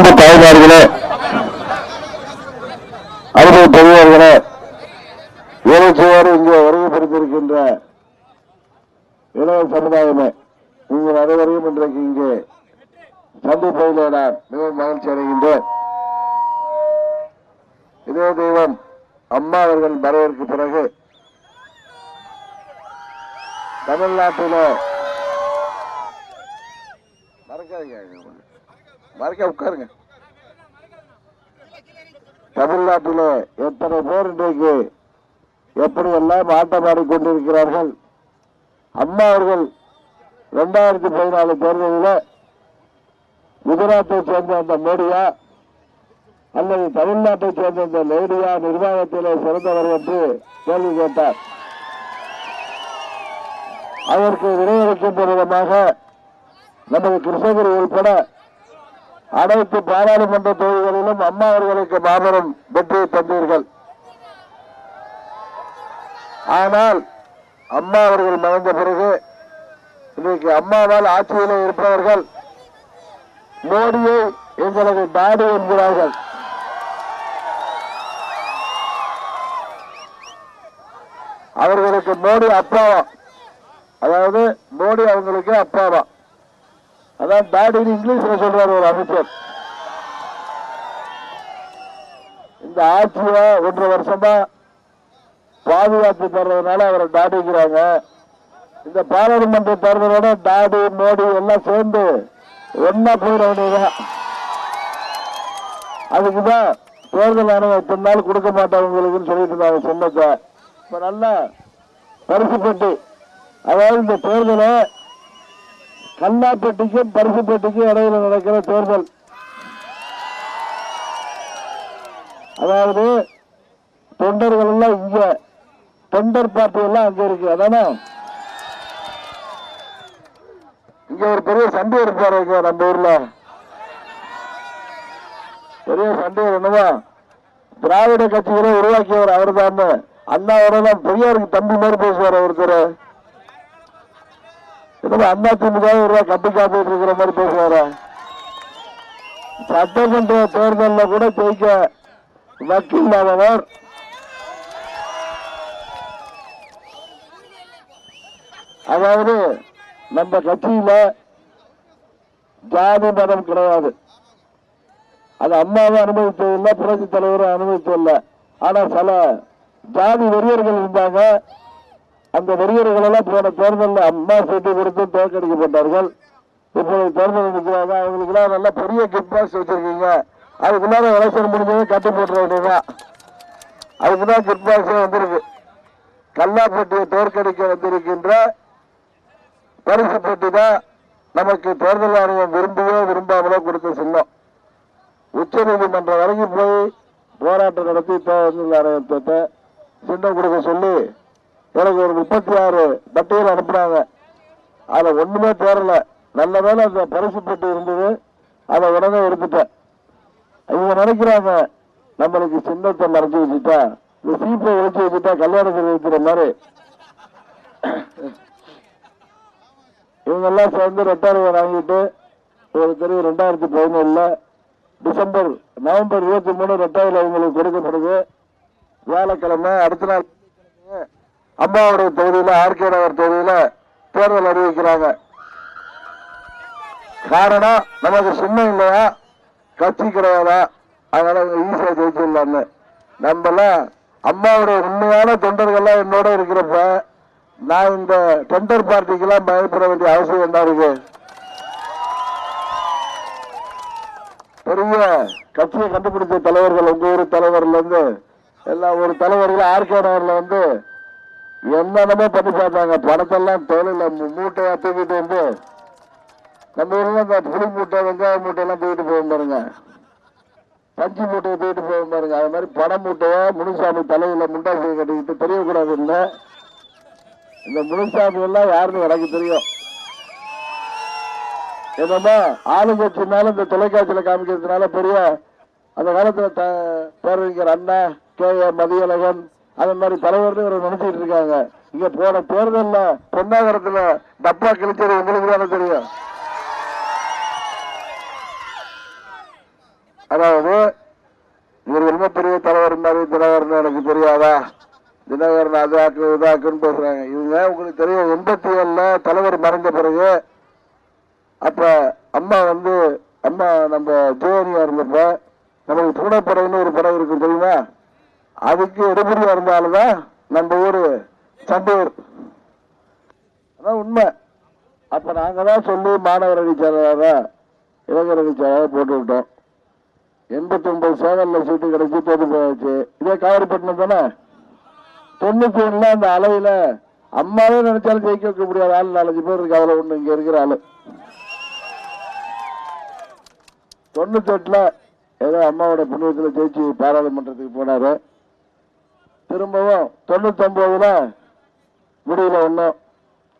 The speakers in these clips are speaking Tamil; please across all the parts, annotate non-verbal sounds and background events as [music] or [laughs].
அன்பு தாய்மார்களே அன்பு பெரியவர்களே எழுச்சியோடு இங்கே வருகை புரிந்திருக்கின்ற இளைய சமுதாயமே நீங்கள் அனைவரையும் இன்றைக்கு இங்கே சந்திப்பதிலே நான் மிகவும் மகிழ்ச்சி அடைகின்றேன். இதே தெய்வம் அம்மா அவர்கள் மறைவிற்கு பிறகு தமிழ்நாட்டில மறக்காதீங்க மறக்க உட்காருங்க. தமிழ்நாட்டிலே எத்தனை பேர் இன்றைக்கு எப்படியெல்லாம் ஆட்டமாடி கொண்டிருக்கிறார்கள் அம்மா அவர்கள் ரெண்டாயிரத்தி பதினாலு தேர்தலில் குஜராத்தை சேர்ந்த அந்த மோடியா அல்லது தமிழ்நாட்டை சேர்ந்த இந்த லேடியா நிர்வாகத்திலே சிறந்தவர் என்று கேள்வி கேட்டார். அதற்கு விடையளிக்கின்ற விதமாக நமது கிருஷ்ணகிரி உள்பட அனைத்து பாராளுமன்ற தொகுதிகளிலும் அம்மா அவர்களுக்கு மாபெரும் வெற்றியை தந்தீர்கள். ஆனால் அம்மா அவர்கள் மறைந்த பிறகு இன்றைக்கு அம்மாவால் ஆட்சியில் இருப்பவர்கள் மோடியை எங்களது நாடு என்கிறார்கள். அவர்களுக்கு மோடி அப்பாவா? அதாவது மோடி அவங்களுக்கு அப்பாவா? அதான் டாடின்னு இங்கிலீஷில் சொல்றாரு ஒரு அமைச்சர். இந்த ஆட்சியை ஒன்றரை வருஷமா பாதுகாப்பு தர்றதுனால அவரை டாடிக்கிறாங்க இந்த பாராளுமன்ற தேர்தலோட டாடி மோடி எல்லாம் சேர்ந்து ஒன்னா போயிட வேண்டியதுதான். அதுக்குதான் தேர்தல் ஆணையம் இத்தனை நாள் கொடுக்க மாட்டாங்களுக்குன்னு சொல்லிட்டு இருந்தாங்க சொன்னதை இப்ப நல்லா பரிசு பெட்டி அதாவது இந்த தேர்தலை கல்லாப்பட்டிக்கும் பரிசு இடையில நடக்கிற தேர்தல். அதாவது தொண்டர்கள் எல்லாம் இங்க தொண்டர் பார்ட்டி எல்லாம் அங்க இருக்கு. அதானே? இங்க ஒரு பெரிய சண்டை இருப்பாரு நம்ம ஊர்ல. பெரிய சண்டை என்னவா? திராவிட கட்சிகளை உருவாக்கியவர் அவர் தான் அவரெல்லாம் பெரியாருக்கு தம்பி மாதிரி பேசுவார் ஒருத்தர் என்னமோ அண்ணா திமுக ஒரு கட்டி காப்பிட்டு இருக்கிற மாதிரி பேசுவாரு? சட்டமன்ற தேர்தலில் கூட ஜெயிக்க வக்கீல் அதாவது நம்ம கட்சியில ஜாதி மதம் கிடையாது. அது அம்மாவை அனுமதித்ததில்லை புரட்சி தலைவரும் அனுமதித்ததில்லை. ஆனா சில ஜாதி வெறியர்கள் இருந்தாங்க. அந்த வெறியர்கள் எல்லாம் போன தேர்தலில் அம்மா சீட்டு கொடுத்து தோற்கடிக்கப்பட்டார்கள் இப்போது தேர்தல் இருக்கிறாங்க அவங்களுக்குலாம் நல்லா பெரிய கிஃப்ட் பாக்ஸ் வச்சிருக்கீங்க. அதுக்குள்ளார எலெக்ஷன் முடிஞ்சது கட்டி போட்டுற அதுக்கு அதுக்குதான் கிஃப்ட் பாக்ஸே வந்திருக்கு. கல்லாப்பட்டியை தோற்கடிக்க வந்திருக்கின்ற பரிசு பெட்டி தான் நமக்கு தேர்தல் ஆணையம் விரும்பியோ விரும்பாமலோ கொடுத்த சின்னம். உச்ச நீதிமன்றம் வரைக்கும் போய் போராட்டம் நடத்தி தேர்தல் ஆணையத்தை சின்னம் கொடுக்க சொல்லி எனக்கு ஒரு முப்பத்தி ஆறு பட்டியல் அனுப்புனாங்க. அதில் ஒன்றுமே தேரல நல்ல வேலை அந்த பரிசு பெட்டு இருந்தது. அதை உடனே எடுத்துட்டேன். இவங்க நினைக்கிறாங்க நம்மளுக்கு சின்னத்தை மறைச்சு வச்சுட்டா இந்த சீப்பை ஒழிச்சு வச்சுட்டா கல்யாணத்தில் வைக்கிற மாதிரி. இவங்கெல்லாம் சேர்ந்து ரெட்டாயிரம் வாங்கிட்டு ஒரு தெரியும் ரெண்டாயிரத்தி பதினேழில் டிசம்பர் நவம்பர் இருபத்தி மூணு ரெட்டாயில் அவங்களுக்கு கொடுக்கப்படுது. வியாழக்கிழமை அடுத்த நாள் அம்மாவுடைய தொகுதியில் ஆர்கே நகர் தொகுதியில் தேர்தல் அறிவிக்கிறாங்க. காரணம் நமக்கு சும்மா இல்லையா? கட்சி கிடையாதா? அதனால ஈஸியாக ஜெயிச்சிடலான்னு நம்மளாம் அம்மாவுடைய உண்மையான தொண்டர்கள்லாம் என்னோட இருக்கிறப்ப நான் இந்த டெண்டர் பார்ட்டிக்கெல்லாம் பயப்பட வேண்டிய அவசியம் என்ன இருக்கு? பெரிய கட்சியை கண்டுபிடிச்ச தலைவர்கள் உங்க ஊர் தலைவர்ல இருந்து எல்லா ஒரு தலைவர்கள் ஆர்கே நகர்ல வந்து என்னென்னமோ பண்ணி பார்த்தாங்க பணத்தெல்லாம் தொழில மூட்டையா தூக்கிட்டு வந்து நம்ம ஊர்ல இந்த புளி மூட்டை வெங்காய மூட்டையெல்லாம் தூக்கிட்டு போகும் பாருங்க. பஞ்சு மூட்டையை தூக்கிட்டு போகும் பாருங்க. அது மாதிரி பண மூட்டையை முனுசாமி தலையில முண்டாசி கட்டிக்கிட்டு தெரியக்கூடாது இல்லை. இந்த முனுசாமி எல்லாம் யாருன்னு எனக்கு தெரியும். என்னமோ ஆளுங்கட்சினால இந்த தொலைக்காட்சியில காமிக்கிறதுனால பெரிய அந்த காலத்துல த- பேரறிஞர் அண்ணா கே ஏ மதியழகன் அந்த மாதிரி தலைவர்னு இவரை நினைச்சிட்டு இருக்காங்க. இங்க போன தேர்தல்ல பொன்னாகரத்துல டப்பா கிழிச்சது உங்களுக்கு தானே தெரியும். அதாவது இவர் ரொம்ப பெரிய தலைவர் மாதிரி தினகரன் எனக்கு தெரியாதா? தினகரன் அதாக்கு இதாக்குன்னு பேசுறாங்க. இவங்க உங்களுக்கு தெரியும் எண்பத்தி ஏழுல தலைவர் மறைந்த பிறகு அப்ப அம்மா வந்து அம்மா நம்ம ஜோனியா இருந்தப்ப நமக்கு பூனைப்படைன்னு ஒரு படம் இருக்கு தெரியுமா? அதுக்கு இடபுரியா இருந்தால்தான் நம்ம ஊரு சம்பூர் அதான் உண்மை. அப்ப நாங்கள் தான் சொல்லி மாணவர் அணி செயலாளரா இளைஞர் அணி செயலாளர் போட்டு விட்டோம் எண்பத்தி ஒன்பது சேவல்ல சீட்டு கிடைச்சி தோத்து போயாச்சு. இதே காவிரிப்பட்டினம் தானே? தொண்ணூத்தி ஒண்ணுல அந்த அலையில அம்மாவே நினைச்சாலும் ஜெயிக்க வைக்க முடியாத ஆள் நாலஞ்சு பேர் இருக்கு. அதுல ஒண்ணு இங்க இருக்கிற ஆளு. தொண்ணூத்தி எட்டுல ஏதோ அம்மாவோட புண்ணியத்துல ஜெயிச்சு பாராளுமன்றத்துக்கு போனாரு. திரும்பவும் தொண்ணூத்தி ஒன்பதுல முடியல ஒன்றும்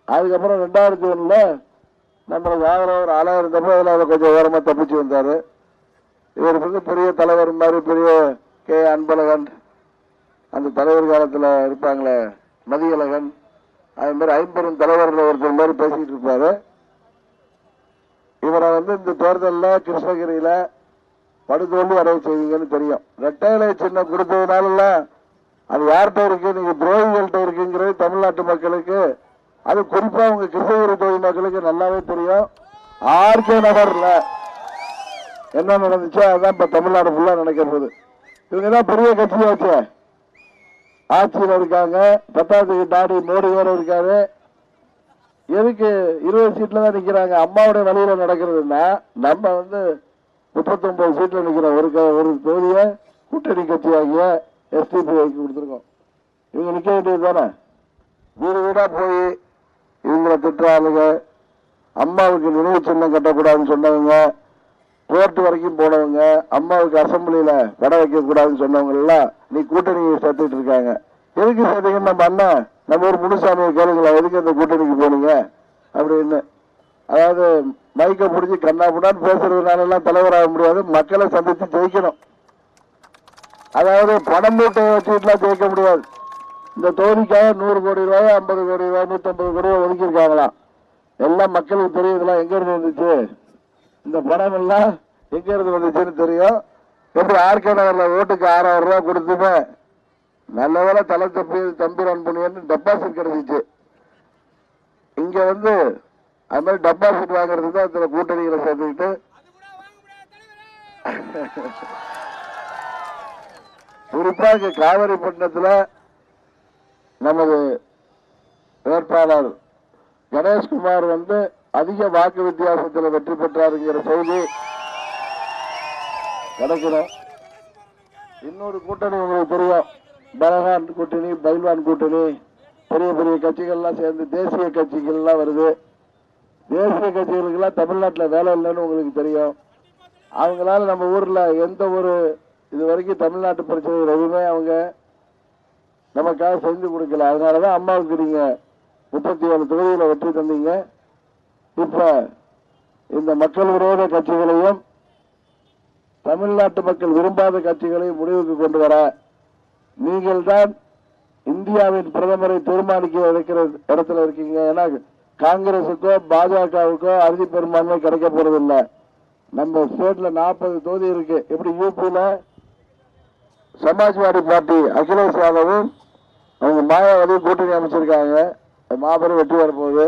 அதுக்கப்புறம் ரெண்டாயிரத்தி ஒண்ணுல நம்மளுக்கு ஆதரவர் ஆளாக இருந்தப்போ அதில் அதை கொஞ்சம் ஓரமா தப்பிச்சு வந்தார். இவர் வந்து பெரிய தலைவர் மாதிரி பெரிய கே. அன்பழகன். அந்த தலைவர் காலத்தில் இருப்பாங்களே மதியழகன். அது மாதிரி ஐம்பெரும் தலைவர்கள் ஒருத்தர் மாதிரி பேசிகிட்டு இருப்பார். இவரை வந்து இந்த தேர்தலில் கிருஷ்ணகிரியில் படுதோல்வி அடைய செய்வீங்கன்னு தெரியும். ரெட்டையிலை சின்ன கொடுத்ததுனால அது யார்கிட்ட இருக்கு? நீங்க துரோகிகள்கிட்ட இருக்குங்கிறது தமிழ்நாட்டு மக்களுக்கு அது குறிப்பா உங்க கிருஷ்ணகிரி தொகுதி மக்களுக்கு நல்லாவே தெரியும். ஆர்கே நகர்ல என்ன நடந்துச்சோ அதான் இப்ப தமிழ்நாடு ஃபுல்லா நடக்க போகுது. இவங்க தான் பெரிய கட்சியாச்சு. ஆட்சியில் இருக்காங்க. பத்தாவதுக்கு தாடி மோடி வேற இருக்காரு. எதுக்கு இருபது சீட்ல தான் நிக்கிறாங்க? அம்மாவுடைய வழியில நடக்கிறதுன்னா நம்ம வந்து முப்பத்தொன்பது சீட்ல நிக்கிறோம் ஒரு க- ஒரு தொகுதியை கூட்டணி கட்சியாகிய எஸ்டிபிஐக்கு கொடுத்துருக்கோம். இவங்க நிற்க வேண்டியது தானே? வீடு வீடாக போய் இவங்களை திட்டுறாளுங்க அம்மாவுக்கு நினைவு சின்னம் கட்டக்கூடாதுன்னு சொன்னவங்க கோர்ட்டு வரைக்கும் போனவங்க அம்மாவுக்கு அசம்பிளியில் வட வைக்கக்கூடாதுன்னு சொன்னவங்கெல்லாம் நீ கூட்டணியை சேர்த்துட்டு இருக்காங்க. எதுக்கு சேர்த்தீங்கன்னு நம்ம அண்ணன் நம்ம ஒரு முனுசாமியை கேளுங்களா எதுக்கு அந்த கூட்டணிக்கு போனீங்க? அப்படின்னு. அதாவது மைக்கை பிடிச்சி கண்ணா பிடான்னு பேசுறதுனால எல்லாம் தலைவராக முடியாது மக்களை சந்தித்து ஜெயிக்கணும். அதாவது பணம் மூட்டையை வச்சுட்டுலாம் ஜெயிக்க முடியாது. இந்த தொகுதிக்காக நூறு கோடி ரூபாய் ஐம்பது கோடி ரூபாய் நூத்தம்பது கோடி ரூபாய் ஒதுக்கியிருக்காங்களாம். எல்லாம் மக்களுக்கு தெரியும் இதெல்லாம் எங்க இருந்து வந்துச்சு? இந்த பணம் எல்லாம் எங்க இருந்து வந்துச்சுன்னு தெரியும். எப்படி ஆர்கே நகர்ல ஓட்டுக்கு ஆறாயிரம் ரூபாய் கொடுத்துமே? நல்ல வேலை தலை தப்பி தம்பிரான் பண்ணியன்னு டெபாசிட் கிடைச்சிச்சு. இங்க வந்து அது மாதிரி டெபாசிட் வாங்குறதுக்கு தான் இத்தனை கூட்டணிகளை சேர்த்துக்கிட்டு [laughs] குறிப்பாக இங்க நமது வேட்பாளர் கணேஷ்குமார் வந்து அதிக வாக்கு வித்தியாசத்தில் வெற்றி பெற்றாருங்கிற செய்தி கிடைக்கிறோம் இன்னொரு கூட்டணி உங்களுக்கு தெரியும். பலகான் கூட்டணி பைல்வான் கூட்டணி. பெரிய பெரிய கட்சிகள்லாம் சேர்ந்து தேசிய கட்சிகள்லாம் வருது. தேசிய கட்சிகளுக்கெல்லாம் தமிழ்நாட்டில் வேலை இல்லைன்னு உங்களுக்கு தெரியும். அவங்களால நம்ம ஊரில் எந்த ஒரு இது வரைக்கும் தமிழ்நாட்டு பிரச்சனைகள் எதுவுமே அவங்க நமக்காக செஞ்சு கொடுக்கல. அதனால தான் அம்மாவுக்கு நீங்கள் முப்பத்தி ஏழு தொகுதியில் வெற்றி தந்தீங்க. இப்போ இந்த மக்கள் விரோத கட்சிகளையும் தமிழ்நாட்டு மக்கள் விரும்பாத கட்சிகளையும் முடிவுக்கு கொண்டு வர நீங்கள் தான் இந்தியாவின் பிரதமரை தீர்மானிக்க இருக்கிற இடத்துல இருக்கீங்க. ஏன்னா காங்கிரசுக்கோ பாஜகவுக்கோ அறுதி பெரும்பான்மை கிடைக்க போறதில்லை. நம்ம ஸ்டேட்ல நாற்பது தொகுதி இருக்கு. எப்படி யூபியில சமாஜ்வாடி பார்ட்டி அகிலேஷ் யாதவும் அவங்க மாயாவதி கூட்டணி அமைச்சிருக்காங்க. மாபெரும் வெற்றி பெறப்போகுது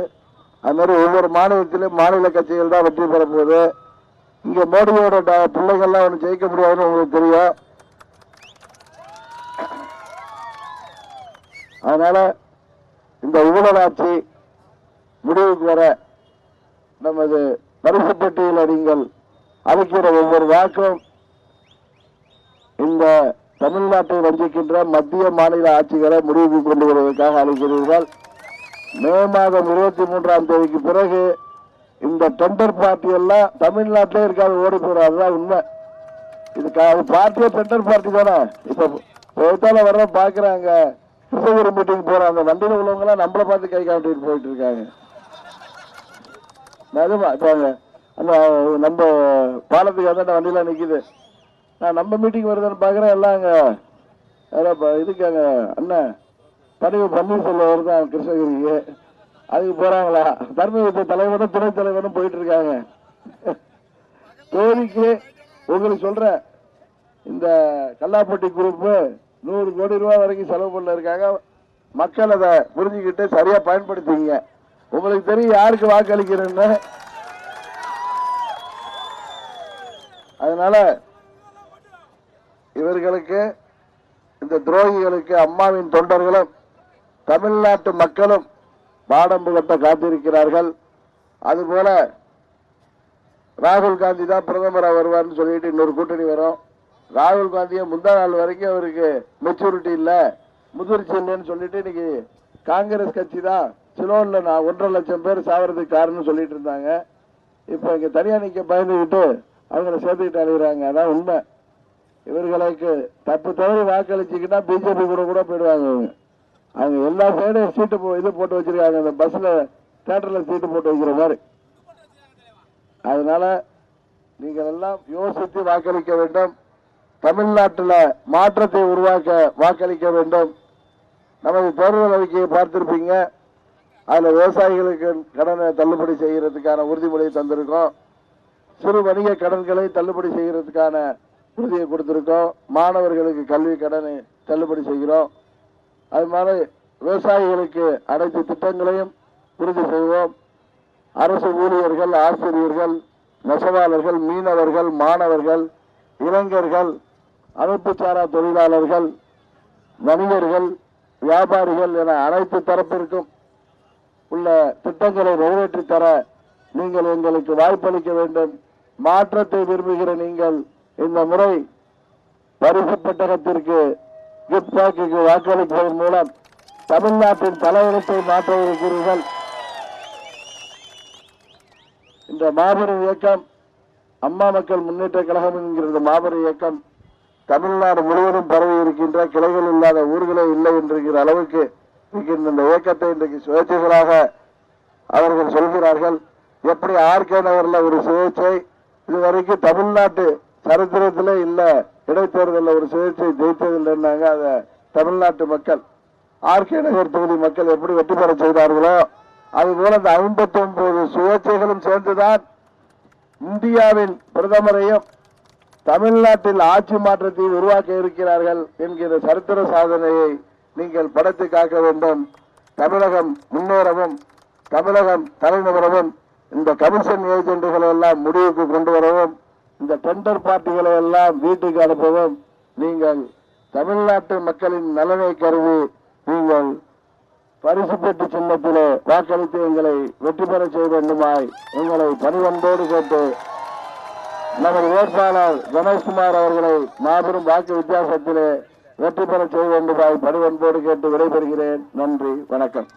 அதுமாதிரி ஒவ்வொரு மாநிலத்திலும் மாநில கட்சிகள் தான் வெற்றி பெறப்போகுது. இங்கே மோடியோட ட- பிள்ளைகள்லாம் ஒன்று ஜெயிக்க முடியாதுன்னு உங்களுக்கு தெரியும். அதனால் இந்த ஊழலாட்சி முடிவுக்கு வர நமது பரிசு பெட்டியில் நீங்கள் அளிக்கிற ஒவ்வொரு வாக்கும் இந்த தமிழ்நாட்டை வஞ்சிக்கின்ற மத்திய மாநில ஆட்சிகளை முடிவுக்கு கொண்டு வருவதற்காக அளிக்கிறீர்கள் மே மாதம் இருபத்தி மூன்றாம் தேதிக்கு பிறகு இந்த டெண்டர் பார்ட்டி எல்லாம் தமிழ்நாட்டிலே இருக்காது ஓடி போயிடும் அதுதான் உண்மை. இதுக்கு அது பார்ட்டியே டெண்டர் பார்ட்டி தானே? இப்போ போயிட்டால வர்ற பார்க்குறாங்க. கிருஷ்ணகிரி மீட்டிங் போகிறாங்க வண்டியில் உள்ளவங்களாம் நம்மளை நம்மள பார்த்து கை காட்டிட்டு போயிட்டு இருக்காங்க. நிஜமா? இப்போ அந்த நம்ம பாலத்துக்கு அந்த வண்டியில் நிற்கிது நான் நம்ம மீட்டிங் வருதுன்னு பார்க்குறேன். எல்லாம் அங்கே யாரோ ப- இதுக்காங்க அண்ணன் பதவி பன்னீர்செல்வம் வருதான் கிருஷ்ணகிரிக்கு. அதுக்கு போகிறாங்களா தர்மபுரத்து தலைவரும் துணைத் தலைவரும் போயிட்டு இருக்காங்க. உங்களுக்கு சொல்கிறேன் இந்த கல்லாப்பட்டி குரூப்பு நூறு கோடி ரூபா வரைக்கும் செலவு பண்ண இருக்காங்க. மக்கள் அதை புரிஞ்சுக்கிட்டு சரியாக பயன்படுத்திங்க உங்களுக்கு தெரியும் யாருக்கு வாக்களிக்கிறேன்னு அதனால இவர்களுக்கு இந்த துரோகிகளுக்கு அம்மாவின் தொண்டர்களும் தமிழ்நாட்டு மக்களும் பாடம் புகட்ட காத்திருக்கிறார்கள். அதுபோல ராகுல் காந்தி தான் பிரதமராக வருவார்னு சொல்லிட்டு இன்னொரு கூட்டணி வரும். ராகுல் காந்தியை முந்தா நாள் வரைக்கும் அவருக்கு மெச்சூரிட்டி இல்லை. முதிர்ச்சி இல்லைன்னு சொல்லிட்டு இன்னைக்கு காங்கிரஸ் கட்சி தான் சிலோன்ல நான் ஒன்றரை லட்சம் பேர் சாவறதுக்கு காரணம்னு சொல்லிட்டு இருந்தாங்க. இப்போ இங்கே தனியா பயந்துக்கிட்டு அவங்கள சேர்த்துக்கிட்டு அழுகிறாங்க. அதான் உண்மை. இவர்களுக்கு தப்பு தவறி வாக்களிச்சுக்கிட்டா பிஜேபி கூட கூட போயிடுவாங்க. அவங்க அவங்க எல்லா சைடும் சீட்டு போ- இது போட்டு வச்சிருக்காங்க. இந்த பஸ்ல தேட்டர்ல சீட்டு போட்டு வைக்கிற மாதிரி. அதனால நீங்கள் எல்லாம் யோசித்து வாக்களிக்க வேண்டும். தமிழ்நாட்டில் மாற்றத்தை உருவாக்க வாக்களிக்க வேண்டும். நமது தேர்தல் அறிக்கையை பார்த்திருப்பீங்க. அதில் விவசாயிகளுக்கு கடனை தள்ளுபடி செய்கிறதுக்கான உறுதிமொழியை தந்திருக்கோம். சிறு வணிக கடன்களை தள்ளுபடி செய்கிறதுக்கான உறுதியை கொடுத்துருக்கோம். மாணவர்களுக்கு கல்வி கடனை தள்ளுபடி செய்கிறோம். அது மாதிரி விவசாயிகளுக்கு அனைத்து திட்டங்களையும் உறுதி செய்வோம். அரசு ஊழியர்கள் ஆசிரியர்கள் நெசவாளர்கள் மீனவர்கள் மாணவர்கள் இளைஞர்கள் அமைப்பு சாரா தொழிலாளர்கள் வணிகர்கள் வியாபாரிகள் என அனைத்து தரப்பிற்கும் உள்ள திட்டங்களை நிறைவேற்றி தர நீங்கள் எங்களுக்கு வாய்ப்பளிக்க வேண்டும். மாற்றத்தை விரும்புகிற நீங்கள் இந்த முறை பரிசு பெட்டகத்திற்கு கிஃப்ட் பேக்குக்கு வாக்களிப்பதன் மூலம் தமிழ்நாட்டின் தலைவரத்தை மாற்ற இருக்கிறீர்கள். இந்த மாபெரும் இயக்கம் அம்மா மக்கள் முன்னேற்ற கழகம் என்கிற இந்த மாபெரும் இயக்கம் தமிழ்நாடு முழுவதும் பரவி இருக்கின்ற கிளைகள் இல்லாத ஊர்களே இல்லை என்கிற அளவுக்கு இருக்கின்ற இந்த இயக்கத்தை இன்றைக்கு சுயேட்சைகளாக அவர்கள் சொல்கிறார்கள். எப்படி ஆர்கே நகரில் ஒரு சுயேட்சை இதுவரைக்கும் தமிழ்நாட்டு சரித்திரத்தில் இல்லை இடைத்தேர்தலில் ஒரு சுயேட்சை ஜெயித்ததில்லைன்னாங்க அதை தமிழ்நாட்டு மக்கள். ஆர்கே நகர் தொகுதி மக்கள் எப்படி வெற்றி பெற செய்தார்களோ அதுபோல அந்த ஐம்பத்தி ஒன்பது சுயேட்சைகளும் சேர்ந்துதான் இந்தியாவின் பிரதமரையும் தமிழ்நாட்டில் ஆட்சி மாற்றத்தை உருவாக்க இருக்கிறார்கள் என்கிற சரித்திர சாதனையை நீங்கள் படைத்து காக்க வேண்டும். தமிழகம் முன்னேறவும் தமிழகம் தலைநகரவும் இந்த கமிஷன் ஏஜென்ட்டுகளை எல்லாம் முடிவுக்கு கொண்டு வரவும் இந்த டெண்டர் பார்ட்டிகளை எல்லாம் வீட்டுக்கு அனுப்பவும் நீங்கள் தமிழ்நாட்டு மக்களின் நலனை கருதி நீங்கள் பரிசு பெற்று சின்னத்திலே வாக்களித்து எங்களை வெற்றி பெற செய்ய வேண்டுமாய் உங்களை பணிவன்போடு கேட்டு நமது வேட்பாளர் கணேஷ்குமார் அவர்களை மாபெரும் வாக்கு வித்தியாசத்திலே வெற்றி பெற செய்ய வேண்டுமாய் பணிவன்போடு கேட்டு விடைபெறுகிறேன். நன்றி வணக்கம்.